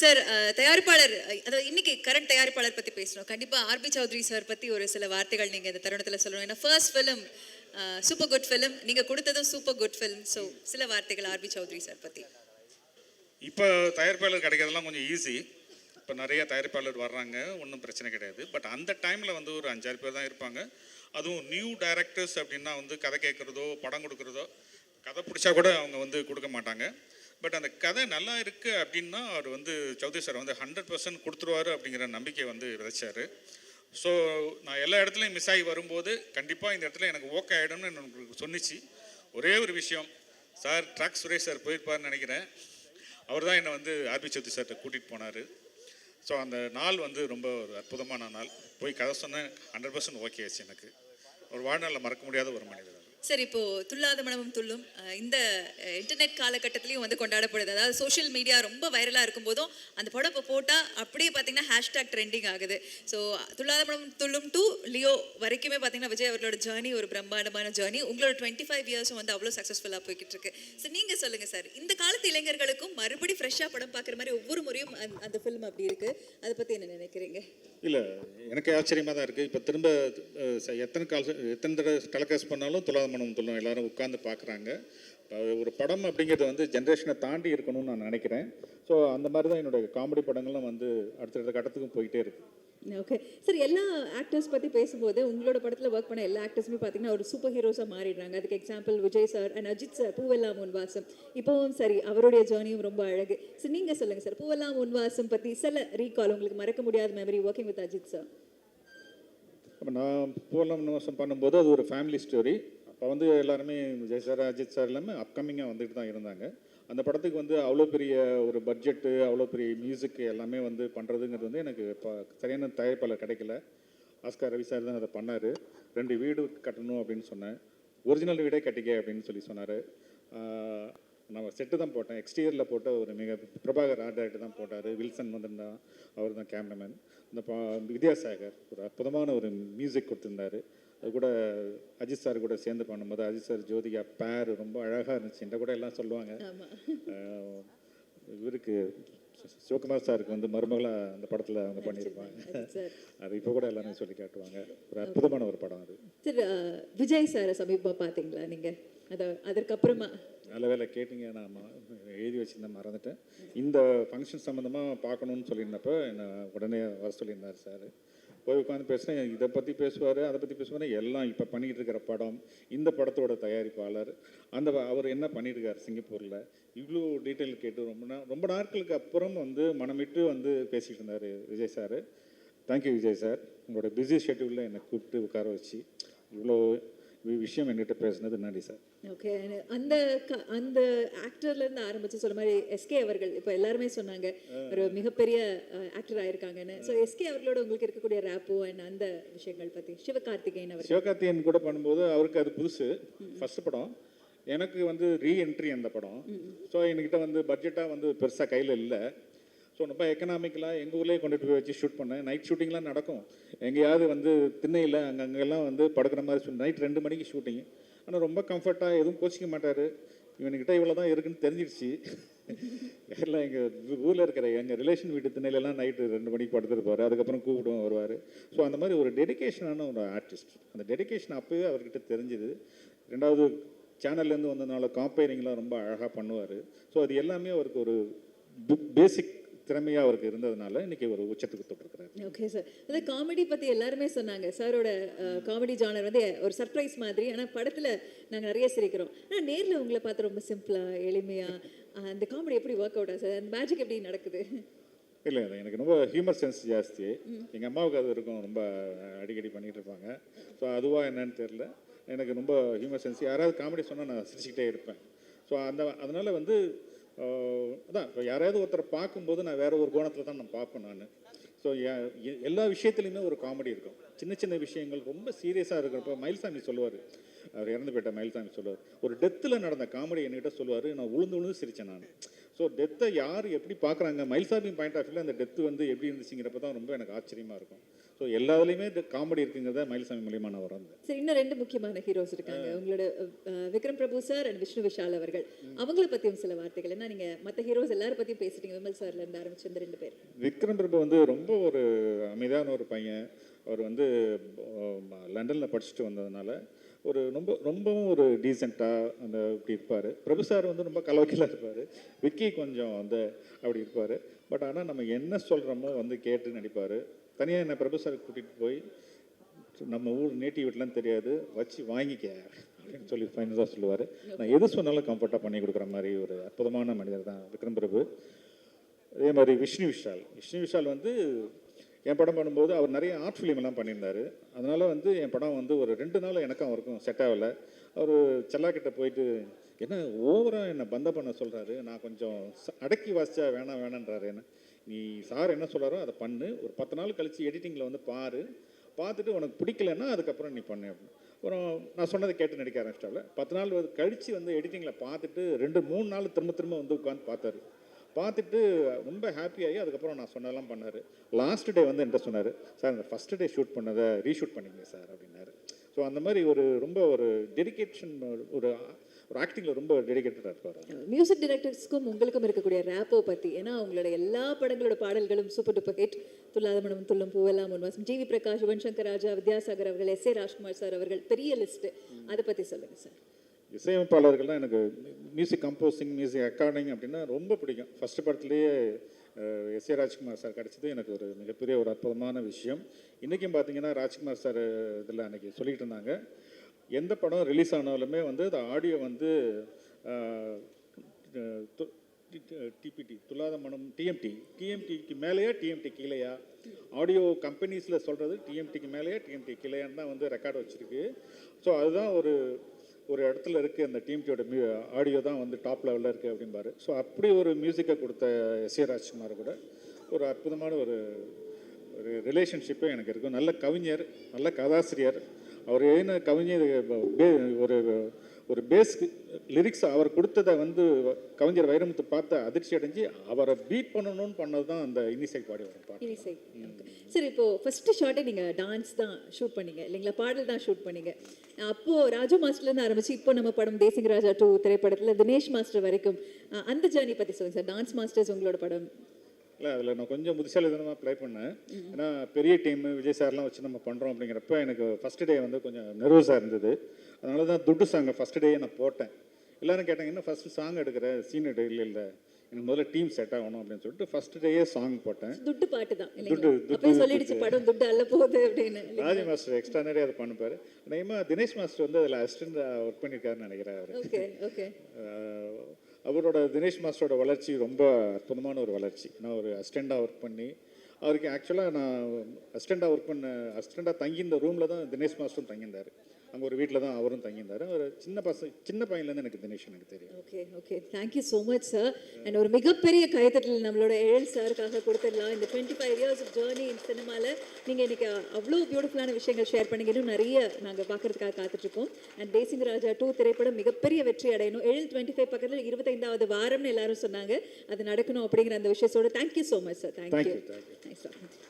Sir தயாரிப்பாளர் அதாவது இன்னைக்கு கரண்ட் தயாரிப்பாளர் பத்தி பேசணும் கண்டிப்பா ஆர்பி சௌத்ரி சார் பத்தி ஒரு சில வார்த்தைகள் நீங்க இந்த தருணத்துல சொல்லணும். ஏன்னா first film super good film நீங்க கொடுத்ததும் சூப்பர் குட் ஃபிலிம் ஸோ சில வார்த்தைகள் ஆர்பி சௌத்ரி சார் பத்தி. இப்போ தயாரிப்பாளர் கிடைக்கிறதுலாம் கொஞ்சம் ஈஸி இப்போ நிறைய தயாரிப்பாளர் வர்றாங்க ஒன்றும் பிரச்சனை கிடையாது. பட் அந்த டைமில் வந்து ஒரு அஞ்சாறு பேர் தான் இருப்பாங்க. அதுவும் நியூ டைரக்டர்ஸ் அப்படின்னா வந்து கதை கேட்குறதோ படம் கொடுக்குறதோ கதை பிடிச்சா கூட அவங்க வந்து கொடுக்க மாட்டாங்க. பட் அந்த கதை நல்லா இருக்குது அப்படின்னா அவர் வந்து சௌத்ரி சார் வந்து ஹண்ட்ரட் பர்சன்ட் கொடுத்துருவாரு அப்படிங்கிற நம்பிக்கை வந்து விதைச்சார். ஸோ நான் எல்லா இடத்துலையும் மிஸ் ஆகி வரும்போது கண்டிப்பாக இந்த இடத்துல எனக்கு ஓகே ஆகிடும்னு எனக்கு சொன்னிச்சு. ஒரே ஒரு விஷயம் சார் ட்ராக் சுரேஷ் சார் போயிருப்பாருன்னு நினைக்கிறேன். அவர் தான் என்னை வந்து ஆர்பி சௌத்ரி சார்கிட்ட கூட்டிகிட்டு போனார். ஸோ அந்த நாள் வந்து ரொம்ப ஒரு அற்புதமான நாள். போய் கதை சொன்னேன் ஹண்ட்ரட் பர்சன்ட் ஓகே ஆச்சு எனக்கு. ஒரு வாழ்நாளில் மறக்க முடியாத ஒரு மனிதர் சார் இப்போ துள்ளாத மனமும் துள்ளும். இந்த இன்டர்நெட் காலகட்டத்திலையும் வந்து கொண்டாடப்படுது. அதாவது சோஷியல் மீடியா ரொம்ப வைரலா இருக்கும் போதும் அந்த படம் இப்போ போட்டா அப்படியே பார்த்தீங்கன்னா ஹேஷ்டாக் ட்ரெண்டிங் ஆகுது. So Thullatha Manam Thullum to Leo வரைக்குமே பார்த்தீங்கன்னா விஜய் அவர்களோட ஜேர்னி ஒரு பிரம்மாண்டமான ஜேர்னி உங்களோட டுவெண்ட்டி ஃபைவ் இயர்ஸும் வந்து அவ்வளோ சக்ஸஸ்ஃபுல்லாக போய்கிட்டு இருக்கு ஸோ நீங்கள் சொல்லுங்கள் சார் இந்த காலத்து இளைஞர்களுக்கும் மறுபடி ஃப்ரெஷ்ஷாக படம் பார்க்குற மாதிரி ஒவ்வொரு முறையும் அந்த- ஃபிலிம் அப்படி இருக்கு. அதை பற்றி என்ன நினைக்கிறீங்க? இல்லை எனக்கு ஆச்சரியமாக தான் இருக்குது இப்போ திரும்ப எத்தனை கால் எத்தனை தடவை டெலகாஸ்ட் பண்ணாலும் துலாத மனம் எல்லாரும் உட்காந்து பார்க்குறாங்க. ஒரு படம் அப்படிங்கிறது வந்து ஜென்ரேஷனை தாண்டி இருக்கணும்னு நான் நினைக்கிறேன். ஸோ அந்த மாதிரி தான் என்னுடைய காமெடி படங்களும் வந்து அடுத்தடுத்த கட்டத்துக்கும் போயிட்டே இருக்கு. ஓகே சார் எல்லா ஆக்டர்ஸ் பற்றி பேசும்போது உங்களோட படத்தில் ஒர்க் பண்ண எல்லா ஆக்டர்ஸுமே பார்த்தீங்கன்னா ஒரு சூப்பர் ஹீரோஸாக மாறிடுறாங்க. அதுக்கு example Vijay sir and Ajith sir Poovellam Unvasam இப்போவும் சரி அவருடைய ஜேர்னியும் ரொம்ப அழகு. ஸோ நீங்கள் சொல்லுங்கள் சார் பூவெல்லாம் உன்வாசம் பற்றி சில ரீகால் உங்களுக்கு மறக்க முடியாத memory working with Ajith sir நான் பூலம் நிவாசம் பண்ணும்போது அது ஒரு ஃபேமிலி ஸ்டோரி அப்போ வந்து எல்லாருமே ஜெயசார் அஜித் சார் எல்லாமே அப்கமிங்காக வந்துட்டு தான் இருந்தாங்க. அந்த படத்துக்கு வந்து அவ்வளோ பெரிய ஒரு பட்ஜெட்டு அவ்வளோ பெரிய மியூசிக் எல்லாமே வந்து பண்ணுறதுங்கிறது வந்து எனக்கு இப்போ சரியான தயாரிப்பாளர் கிடைக்கல. ஆஸ்கார் ரவி சார் தான் அதை பண்ணார். ரெண்டு வீடு கட்டணும் அப்படின்னு சொன்னேன். ஒரிஜினல் வீடே கட்டிக்க அப்படின்னு சொல்லி சொன்னார். நான் செட்டு தான் போட்டேன். எக்ஸ்டீரியரில் போட்ட ஒரு மிக பிரபாகர் ஆர்ட் டைரக்டர் தான் போட்டார். வில்சன் வந்திருந்தான் அவர் தான் கேமராமேன் இந்த பா வித்யாசாகர் ஒரு அற்புதமான ஒரு மியூசிக் கொடுத்துருந்தாரு. அது கூட அஜித் சார் கூட சேர்ந்து பண்ணும்போது அஜித் சார் ஜோதிகா பேர் ரொம்ப அழகாக இருந்துச்சு. என்ற கூட எல்லாம் சொல்லுவாங்க. இவருக்கு சிவகுமார் சாருக்கு வந்து மருமகளாக அந்த படத்தில் அவங்க பண்ணியிருப்பாங்க. அது இப்போ கூட எல்லாரும் சொல்லி காட்டுவாங்க. ஒரு அற்புதமான ஒரு படம் அது. சார் விஜய் சாரை சமீபமாக பார்த்தீங்களா நீங்கள் அதை அதற்கப்புறமா. நல்ல வேலை கேட்டீங்க நான் எழுதி வச்சிருந்தேன் மறந்துட்டேன். இந்த ஃபங்க்ஷன் சம்மந்தமாக பார்க்கணுன்னு சொல்லியிருந்தப்ப என்னை உடனே வர சொல்லியிருந்தார் சார். போய் உட்காந்து பேசினேன் இதை பற்றி பேசுவார் அதை பற்றி பேசுவார் எல்லாம் இப்போ பண்ணிகிட்டு இருக்கிற படம் இந்த படத்தோட தயாரிப்பாளர் அந்த அவர் என்ன பண்ணியிருக்கார் சிங்கப்பூரில்? இவ்வளோ டீட்டெயில் கேட்டு ரொம்ப நா ரொம்ப நாட்களுக்கு அப்புறம் வந்து மனமிட்டு வந்து பேசிகிட்டு இருந்தார் Vijay sir thank you Vijay sir உங்களோட பிஸி ஷெட்யூலில் என்னை கூப்பிட்டு உட்கார வச்சு இவ்வளோ விஷயம் என்கிட்ட பேசுனது நன்றி சார் ஓகே அந்த அந்த ஆக்டர்ல இருந்து ஆரம்பிச்சு சொல்ல மாதிரி எஸ்கே அவர்கள் இப்போ எல்லாருமே சொன்னாங்க ஒரு மிகப்பெரிய ஆக்டர் ஆயிருக்காங்கன்னு. ஸோ எஸ்கே அவர்களோட உங்களுக்கு இருக்கக்கூடிய ரேப்போ அண்ட் அந்த விஷயங்கள் பத்தி சிவகார்த்திகேயன் அவர் சிவகார்த்தியன் கூட பண்ணும்போது அவருக்கு அது புதுசு. ஃபர்ஸ்ட் படம். எனக்கு வந்து ரீஎன்ட்ரி அந்த படம். ஸோ என்கிட்ட வந்து பட்ஜெட்டாக வந்து பெருசாக கையில் இல்லை. ஸோ ரொம்ப எக்கனாமிக்கலாக எங்கள் ஊர்லேயே கொண்டுட்டு போய் வச்சு ஷூட் பண்ணேன். நைட் ஷூட்டிங்லாம் நடக்கும். எங்கேயாவது வந்து திண்ணையில் அங்கே அங்கெல்லாம் வந்து படுக்கிற மாதிரி நைட் ரெண்டு மணிக்கு ஷூட்டிங் ஆனால் ரொம்ப கம்ஃபர்ட்டாக எதுவும் கோச்சிக்க மாட்டார். இவனுக்கிட்ட இவ்வளோ தான் இருக்குன்னு தெரிஞ்சிடுச்சு. எல்லாம் எங்கள் ஊரில் இருக்கிற எங்கள் ரிலேஷன் வீட்டு திண்ணையிலலாம் நைட்டு ரெண்டு மணிக்கு படுத்துருப்பார். அதுக்கப்புறம் கூப்பிடுவோம் வருவார். ஸோ அந்த மாதிரி ஒரு டெடிகேஷனான ஒரு ஆர்டிஸ்ட் அந்த டெடிகேஷன் அப்போவே அவர்கிட்ட தெரிஞ்சுது. ரெண்டாவது சேனல்லேருந்து வந்ததுனால காம்பேரிங்லாம் ரொம்ப அழகாக பண்ணுவார். ஸோ அது எல்லாமே அவருக்கு ஒரு பேசிக் திறமையாக அவருக்கு இருந்ததுனால இன்னைக்கு ஒரு உச்சத்துக்கு தொட்டிருக்கிறார். ஓகே சார் அதாவது காமெடி பத்தி எல்லாருமே சொன்னாங்க. சாரோட காமெடி ஜானர் வந்து ஒரு சர்ப்ரைஸ் மாதிரி. ஆனா படத்துல நாங்க நிறைய சிரிக்கிறோம். ஆனா நேர்ல உங்களை பார்த்து ரொம்ப சிம்பிளா எளிமையா அஹ், அந்த காமெடி எப்படி ஒர்க் அவுட் சார் அந்த மேஜிக் எப்படி நடக்குது? இல்லை எனக்கு ரொம்ப ஹியூமர் சென்ஸ் ஜாஸ்தி. எங்கள் அம்மாவுக்கு அது இருக்கும். ரொம்ப அடிக்கடி பண்ணிகிட்டு இருப்பாங்க. ஸோ அதுவா என்னன்னு தெரில எனக்கு ரொம்ப ஹியூமர் சென்ஸ் யாராவது காமெடி சொன்னால் நான் சிரிச்சுக்கிட்டே இருப்பேன். ஸோ அந்த அதனால் வந்து அதான் இப்போ யாராவது ஒருத்தரை பார்க்கும்போது நான் வேற ஒரு கோணத்தில் தான் நான் பார்ப்பேன் நான். ஸோ எல்லா விஷயத்துலையுமே ஒரு காமெடி இருக்கும். சின்ன சின்ன விஷயங்கள் ரொம்ப சீரியஸாக இருக்கிறப்ப மயில்சாமி சொல்லுவார். அவர் இறந்து போயிட்ட மயில்சாமி சொல்லுவார். ஒரு டெத்தில் நடந்த காமெடி என்கிட்ட சொல்லுவார் நான் உளுந்து உளுந்து சிரித்தேன் நான். ஸோ டெத்தை யார் எப்படி பார்க்குறாங்க? மயில்சாமி பாயிண்ட் ஆஃப் வியூவில் அந்த டெத்து வந்து எப்படி இருந்துச்சுங்கிறப்ப தான் ரொம்ப எனக்கு ஆச்சரியமாக இருக்கும். ஸோ எல்லாத்துலேயுமே காமெடி இருக்குங்கிறத மயில்சாமி மூலியமாக நான் வளர்ந்தேன் சரி இன்னும் ரெண்டு முக்கியமான ஹீரோஸ் இருக்காங்க. உங்களோட விக்ரம் பிரபு சார் அண்ட் விஷ்ணு விஷால் அவர்கள். அவங்கள பத்தியும் சில வார்த்தைகள். ஏன்னா நீங்க மத்த ஹீரோஸ் எல்லாரும் பத்தியும் பேசிட்டீங்க. விமல் சார்ல இருந்து ஆரம்பிச்சு இந்த ரெண்டு பேர். விக்ரம் பிரபு வந்து ரொம்ப ஒரு அமைதியான ஒரு பையன். அவர் வந்து லண்டனில் படிச்சுட்டு வந்ததுனால ஒரு ரொம்ப ரொம்பவும் ஒரு டீசெண்டாக அந்த இப்படி இருப்பார். பிரபு சார் வந்து ரொம்ப கலவக்கிலாக இருப்பார். விக்கி கொஞ்சம் வந்து அப்படி இருப்பார். பட் ஆனால் நம்ம என்ன சொல்கிறோமோ வந்து கேட்டு நடிப்பார். தனியாக என்னை பிரபு சார் கூட்டிகிட்டு போய் நம்ம ஊர் நேட்டிவ் வீட்லாம் தெரியாது வச்சு வாங்கிக்க அப்படின்னு சொல்லி ஃபைனலாக சொல்லுவார். நான் எது சொன்னாலும் கம்ஃபர்ட்டாக பண்ணி கொடுக்குற மாதிரி ஒரு அற்புதமான மனிதர் தான் விக்ரம் பிரபு. அதே மாதிரி விஷ்ணு விஷால். விஷ்ணு விஷால் வந்து என் படம் பண்ணும்போது அவர் நிறைய ஆர்ட் ஃபிலிம் எல்லாம் பண்ணியிருந்தாரு. அதனால் வந்து என் படம் வந்து ஒரு ரெண்டு நாள் எனக்கும் அவருக்கும் செட் ஆகலை. அவர் செல்லாக்கிட்ட போயிட்டு என்ன ஓவராக என்னை பந்த பண்ண சொல்கிறாரு நான் கொஞ்சம் அடக்கி வாசிச்சா வேணாம் வேணான்றாரு என்ன? நீ சார் என்ன சொல்கிறாரோ அதை பண்ணு. ஒரு பத்து நாள் கழித்து எடிட்டிங்கில் வந்து பாரு. பார்த்துட்டு உனக்கு பிடிக்கலன்னா அதுக்கப்புறம் நீ பண்ணு அப்படின்னு. அப்புறம் நான் சொன்னதை கேட்டு நடிக்க ஆரம்பிச்சிட்டால பத்து நாள் வந்து கழித்து வந்து எடிட்டிங்கில் பார்த்துட்டு ரெண்டு மூணு நாள் திரும்ப திரும்ப வந்து உட்காந்து பார்த்தாரு. பார்த்துட்டு ரொம்ப ஹாப்பியாகி அதுக்கப்புறம் நான் சொன்னதெல்லாம் பண்ணார். லாஸ்ட் டே வந்து என்கிட்ட சொன்னார் சார் இந்த ஃபஸ்ட் டே ஷூட் பண்ணதை ரீஷூட் பண்ணிங்க சார் அப்படின்னாரு. ஸோ அந்த மாதிரி ஒரு ரொம்ப ஒரு டெடிகேஷன் ஒரு ஒரு ஆக்டிங்கில் ரொம்ப டெடிகேட்டடாக இருப்பார். மியூசிக் டைரக்டர்ஸ்க்கும் உங்களுக்கும் இருக்கக்கூடிய ரேப்போ பத்தி ஏன்னா உங்களோட எல்லா படங்களோட பாடல்களும் சூப்பர் டூப்பர் ஹிட் துல்லாத மனம் துள்ளும் பூவெல்லாம் முன்வாசம் ஜிவி பிரகாஷ் யுவன் சங்கர் ராஜா வித்யாசாகர் அவர்கள் எஸ் ஏ ராஜ்குமார் சார் அவர்கள் பெரிய லிஸ்ட் அதை பத்தி சொல்லுங்க சார் இசையமைப்பாளர்கள்லாம் எனக்கு மியூசிக் கம்போசிங் மியூசிக் ரெக்கார்டிங் அப்படின்னா ரொம்ப பிடிக்கும். ஃபர்ஸ்ட் படத்துலேயே எஸ் ஏ ராஜ்குமார் சார் கிடச்சது எனக்கு ஒரு மிகப்பெரிய ஒரு அற்புதமான விஷயம். இன்றைக்கும் பார்த்தீங்கன்னா ராஜ்குமார் சார் இதில் அன்றைக்கி சொல்லிட்டு இருந்தாங்க. எந்த படம் ரிலீஸ் ஆனாலுமே வந்து அந்த ஆடியோ வந்து டிபிடி துல்லாத மனம் டிஎம்டி டிஎம்டிக்கு மேலேயா டிஎம்டி கீழேயா? ஆடியோ கம்பெனிஸில் சொல்கிறது டிஎம்டிக்கு மேலேயா டிஎம்டி கீழேயான்னு தான் வந்து ரெக்கார்டு வச்சுருக்கு. ஸோ அதுதான் ஒரு ஒரு இடத்துல இருக்குது அந்த டிஎம்டியோட மியூ ஆடியோ தான் வந்து டாப் லெவலில் இருக்குது அப்படிம்பாரு. ஸோ அப்படி ஒரு மியூசிக்கை கொடுத்த எஸ் ஏ ராஜ்குமார் கூட ஒரு அற்புதமான ஒரு ஒரு ரிலேஷன்ஷிப்பே எனக்கு இருக்கும். நல்ல கவிஞர் நல்ல கதாசிரியர். அவர் எழுதின கவிஞர் பே- ஒரு ஒரு பேஸ் லிரிக்ஸ் அவர் கொடுத்ததை வந்து கவிஞர் வைரமுத்து பார்த்து அதிர்ச்சி அடைஞ்சு அவரை பீட் பண்ணணும்னு பண்ணது தான் அந்த இன்னிசை பாடி வரும் இனிசை சரி இப்போ ஃபர்ஸ்ட் ஷாட்டே நீங்க டான்ஸ் தான் ஷூட் பண்ணீங்க. இல்லைங்களா? பாடல் தான் ஷூட் பண்ணீங்க. அப்போ ராஜு மாஸ்டர்ல இருந்து ஆரம்பிச்சு இப்போ நம்ம படம் தேசிங் ராஜா டூ திரைப்படத்துல தினேஷ் மாஸ்டர் வரைக்கும் அந்த ஜேர்னி பத்தி சொல்லுங்க சார் டான்ஸ் மாஸ்டர்ஸ் உங்களோட படம். இல்லை அதில் நான் கொஞ்சம் புத்திசாலித்தனமாக ப்ளே பண்ணேன். ஏன்னா பெரிய டீம் விஜய் சார்லாம் வச்சு நம்ம பண்ணுறோம் அப்படிங்கிறப்ப எனக்கு ஃபஸ்ட் டே வந்து கொஞ்சம் நர்வஸாக இருந்தது. அதனால தான் துட்டு சாங்கை ஃபஸ்ட் டேயே நான் போட்டேன். எல்லாரும் கேட்டாங்க என்ன ஃபஸ்ட்டு சாங் எடுக்கிற? சீன் எடு. இல்லை இல்லை. எனக்கு முதல்ல டீம் செட் ஆகணும் அப்படின்னு சொல்லிட்டு ஃபஸ்ட் டேயே சாங் போட்டேன். துட்டு பாட்டு தான் துட்டு, துட்டு, சொல்லிடுச்சு படம் துட்டு அல்ல போகுது அப்படின்னு ராஜி மாஸ்டர் எக்ஸ்ட்ரா நிறைய அதை பண்ணுப்பார். நேமா தினேஷ் மாஸ்டர் வந்து அதில் அசிஸ்டண்ட் ஒர்க் பண்ணியிருக்காருன்னு நினைக்கிறேன் அவர். ஓகே ஓகே அவரோட தினேஷ் மாஸ்டரோட வளர்ச்சி ரொம்ப அற்புதமான ஒரு வளர்ச்சி. நான் ஒரு அசிஸ்டண்ட்டாக ஒர்க் பண்ணி அவருக்கு ஆக்சுவலாக நான் அசிஸ்டண்ட்டாக ஒர்க் பண்ண அசிஸ்டண்ட்டாக தங்கியிருந்த ரூமில் தான் தினேஷ் மாஸ்டரும் தங்கியிருந்தார். அங்கே ஒரு வீட்டில் தான் அவரும் தங்கியிருந்தார். ஒரு சின்ன பசங்க சின்ன பையன்லேருந்து எனக்கு தினேஷ் எனக்கு தெரியும். Okay okay thank you so much sir and ஒரு மிகப்பெரிய கைத்தட்டல் நம்மளோட எழில் சாருக்காக கொடுத்துடலாம். இந்த twenty five years of journey in சினிமாவில் நீங்கள் இன்னைக்கு அவ்வளோ பியூட்டிஃபுல்லான விஷயங்கள் ஷேர் பண்ணீங்க இன்னும் நிறைய நாங்கள் பார்க்கறதுக்காக காத்துட்ருக்கோம். அண்ட் தேசிங் ராஜா டூ திரைப்படம் மிகப்பெரிய வெற்றி அடையணும். எழில் டுவெண்ட்டி ஃபைவ் பக்கத்தில் இருபத்தைந்தாவது வாரம்னு எல்லாரும் சொன்னாங்க. அது நடக்கணும் அப்படிங்கிற அந்த விஷயத்தோட thank you so much sir thank you. Thanks sir